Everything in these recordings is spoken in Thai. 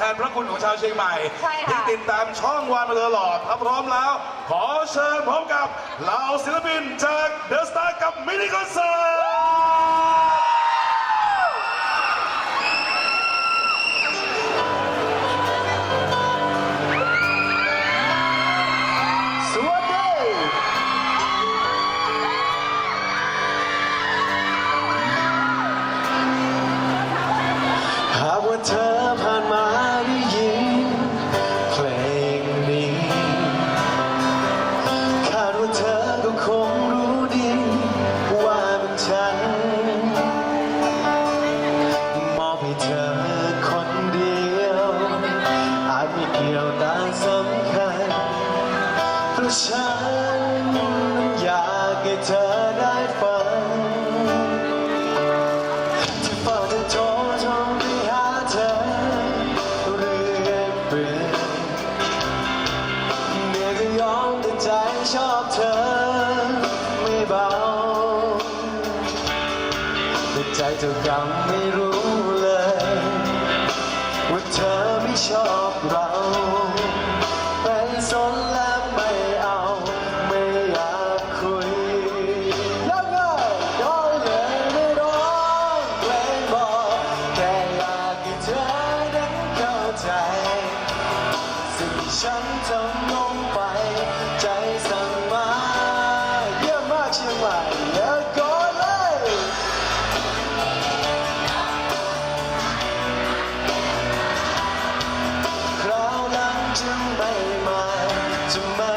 ทนพระคุณของชาวเชียงใหม่ใช่ค่ะ ที่ติดตามช่องวันมาตลอดถ้าพร้อมแล้ว ขอเชิญพบกับเหล่าศิลปินจากเดอะสตาร์กับมินิคอนเสิร์ต ให้เธอได้ฟังที่เฝ้าจะโทรโทรไปหาเธอเรื่อยเปื่อยเมื่อก็ยอมแต่ใจชอบเธอไม่เบาแต่ใจเธอกำไม่รู้เลย ว่าเธอไม่ชอบเราาวหลังจะไม่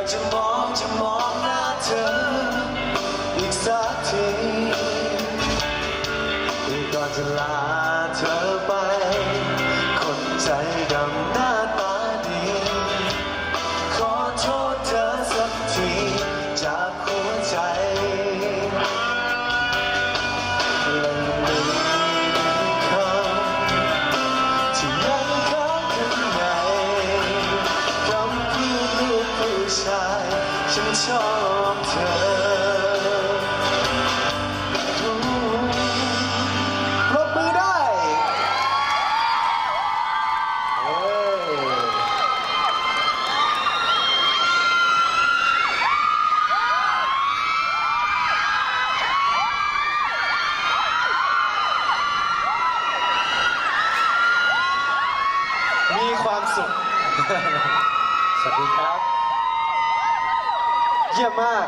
อยา สุข สวัสดีครับ เยี่ยมมาก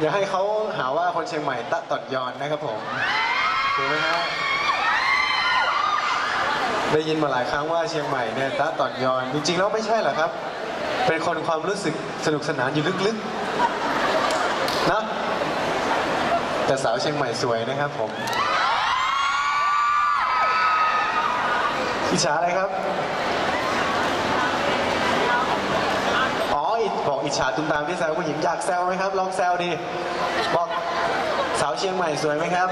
อย่าให้เขาหาว่าคนเชียงใหม่ตะตอดยอนนะครับผมถูกไหมฮะได้ยินมาหลายครั้งว่าเชียงใหม่เนี่ยตะตอดยอน จริงๆแล้วไม่ใช่หรอครับ เป็นคนความรู้สึกสนุกสนานอยู่ลึกๆ นะ แต่สาวเชียงใหม่สวยนะครับผมอิจฉาอะไรครับ อ๋อ อิบอกอิจฉาตุ้มตามที่แซวผู้หญิงอยากแซวไหมครับ ลองแซวดิบอกสาวเชียงใหม่สวยไหมครับ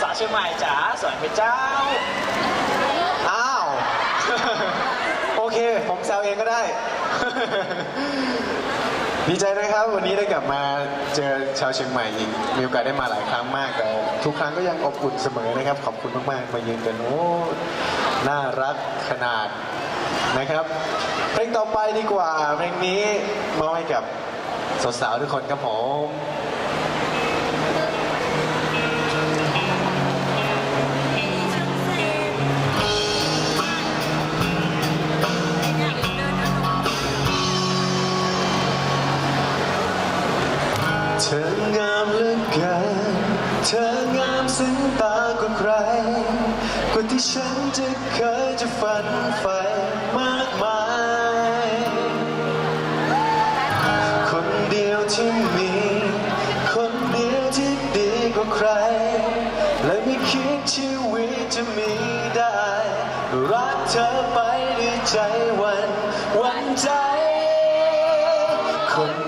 สาวเชียงใหม่จ๋าสวยไหมเจ้า อ้าว โอเค ผมแซวเองก็ได้ ดีใจนะครับ วันนี้ได้กลับมาเจอชาวเชียงใหม่อีกมีโอกาสได้มาหลายครั้งมากแต่ทุกครั้งก็ยังอบอุ่นเสมอนะครับ ขอบคุณมากๆ มายืนกันโอ้น่ารักขนาด นะครับ เพลงต่อไปดีกว่า เพลงนี้มอบให้กับสาวๆทุกคนครับผมเธองามเหลือเกินเธองามซึ้งตากว่าใคร กว่าที่ฉันจะเคยจะฝันใฝ่ และไม่คิดชีวิตจะมีได้ รักเธอไปด้วยใจวัน วันใจคน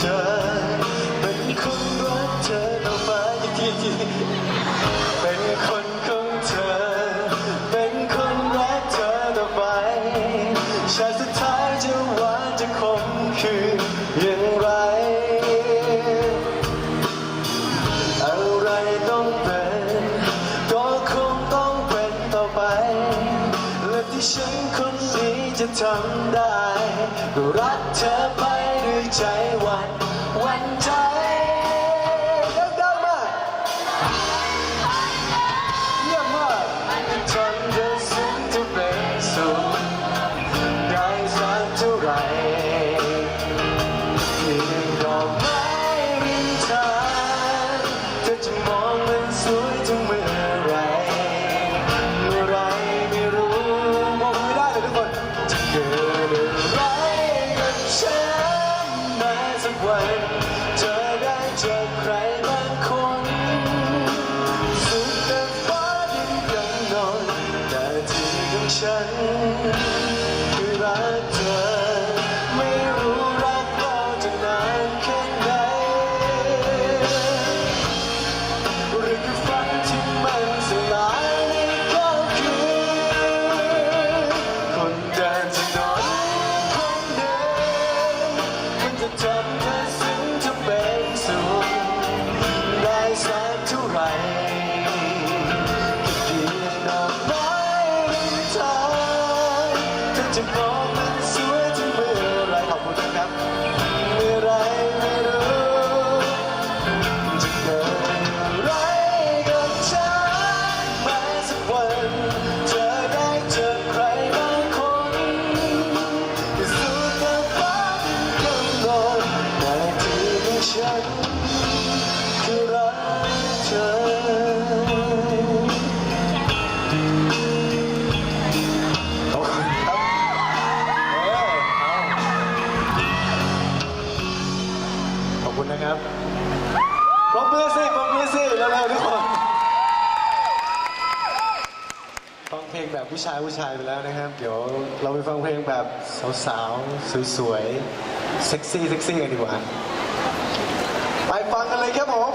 เธอ เป็นคนรักเธอต่อไปทีเป็นคนของเธอ เป็นคนรักเธอต่อไปชาติสุดท้ายจะหวานจะคมคืออย่างไรอะไรต้องเป็น ก็คงต้องเป็นต่อไป และที่ฉันคนนี้จะทำได้ รักเธอ ใจวัน 山 ครับปรบมือสิปรบมือสิแล้วๆทุกคนฟังเพลงแบบผู้ชายผู้ชายไปแล้วนะครับ เดี๋ยวเราไปฟังเพลงแบบสาวๆสวยๆเซ็กซี่เซ็กซี่กันดีกว่า ไปฟังกันเลยครับผม